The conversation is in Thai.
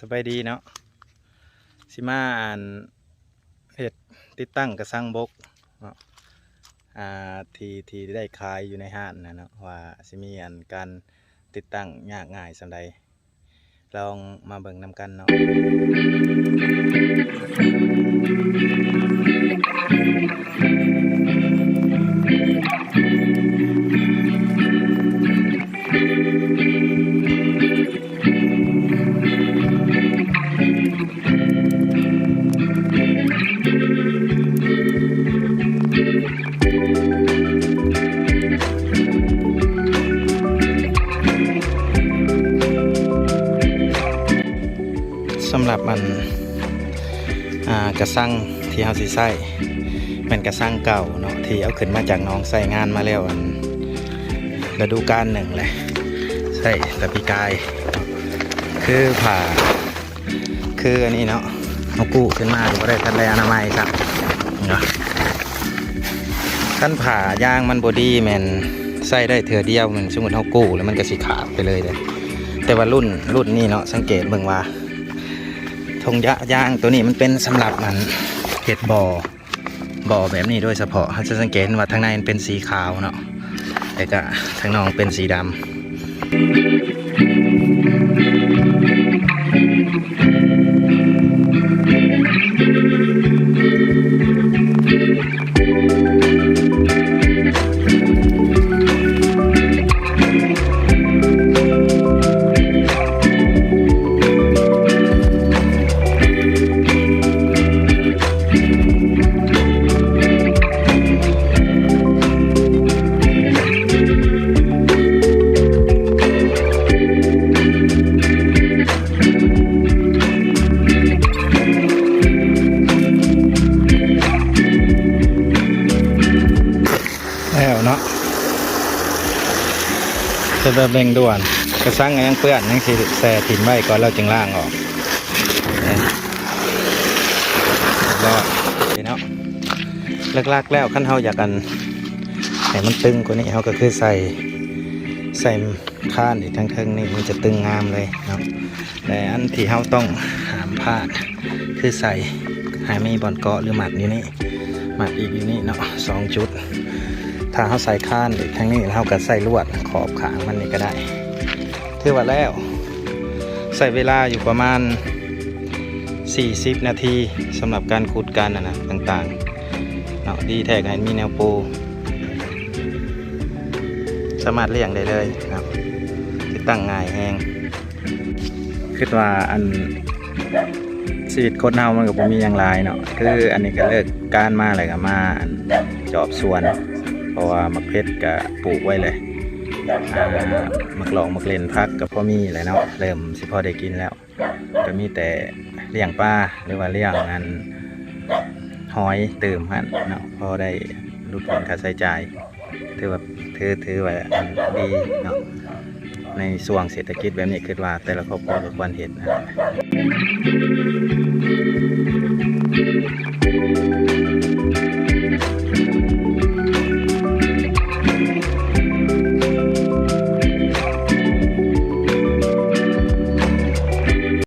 สบายดีเนาะสิมาอ่านเห็ดติดตั้งกระสังบกเนาะอ่าทีทีได้ขายอยู่ในห้างนะเนาะว่าสิมีอันการติดตั้งยากง่ายสำใดลองมาเบิ่งนำกันเนาะ มันกระสั่งที่เฮาสิใส่เป็นกระสั่งเก่าเนาะที่เอาขึ้นมาจากน้องใส่งานมาแล้วอันฤดูกาลหนึ่งเลยใส่ตะปีกาย คือผ่าคืออันนี้เนาะเอากู้ขึ้นมาก็ได้ทันได้อนามัยครับเนาะขั้นผ่ายางมันบอดี้แมนใส่ได้เถื่อเดียวมันสมมติเอากู้แล้วมันก็สิขาดไปเลยเลยแต่ว่ารุ่นรุ่นนี้เนาะสังเกตเบิ่งว่า ธงยะยางตัวนี้มันเป็นสำหรับมันเห็ดบ่อบ่อแบบนี้ด้วยเฉพาะจะสังเกตว่าทางในมันเป็นสีขาวเนาะแต่ก็ทางนอกเป็นสีดำ แล้วเนาะจะเริ่มเร่งด่วน กระซังยังเปื้อนยังสิแส่ถิ่นไว้ก่อนเราจึงล่างออกรอดเนาะลิกๆแล้วขั้นเฮาอยากกันให้มันตึงกว่านี้เฮาก็คือใส่ใส่ข้านอีกทั้งเทิงนี่มันจะตึงงามเลยเนาะแต่อันที่เฮาต้องหามพลาดคือใส่ให้มีบอลเกาะหรือหมัดอยู่นี่หมัดอีกอยู่นี่เนาะสองจุด ถ้าเขาใส่ข้านอีกทั้งนี้เขาก็ใส่ลวดขอบขางมันนี่ก็ได้ถือว่าแล้ว ใส่เวลาอยู่ประมาณ 40 นาทีสำหรับการขุดการนะนะต่างๆเนาะดีแท็กให้มีแนวปู สามารถเลี่ยงได้เลยเนาะติดตั้งง่ายแหงคิดว่าอันชีวิตคนเฮามันก็บ่มีอย่างไรเนาะคืออันนี้ก็เลิกการมาอะไรก็มาจอบสวน เพราะว่ามักเพชรก็ปลูกไว้เลยมักหลองมักเล่นพักกับพ่อมีแหละเนาะเริ่มสิพอได้กินแล้ว ก็มีแต่เลี้ยงปลาหรือว่าเลี้ยงอันหอยเติมหันเนาะพอได้ลดการค่าใช้จ่ายถือว่าถือถือว่าดีเนาะในส่วงเศรษฐกิจแบบนี้คิดว่าแต่ละครอบครัวควรเห็นนะ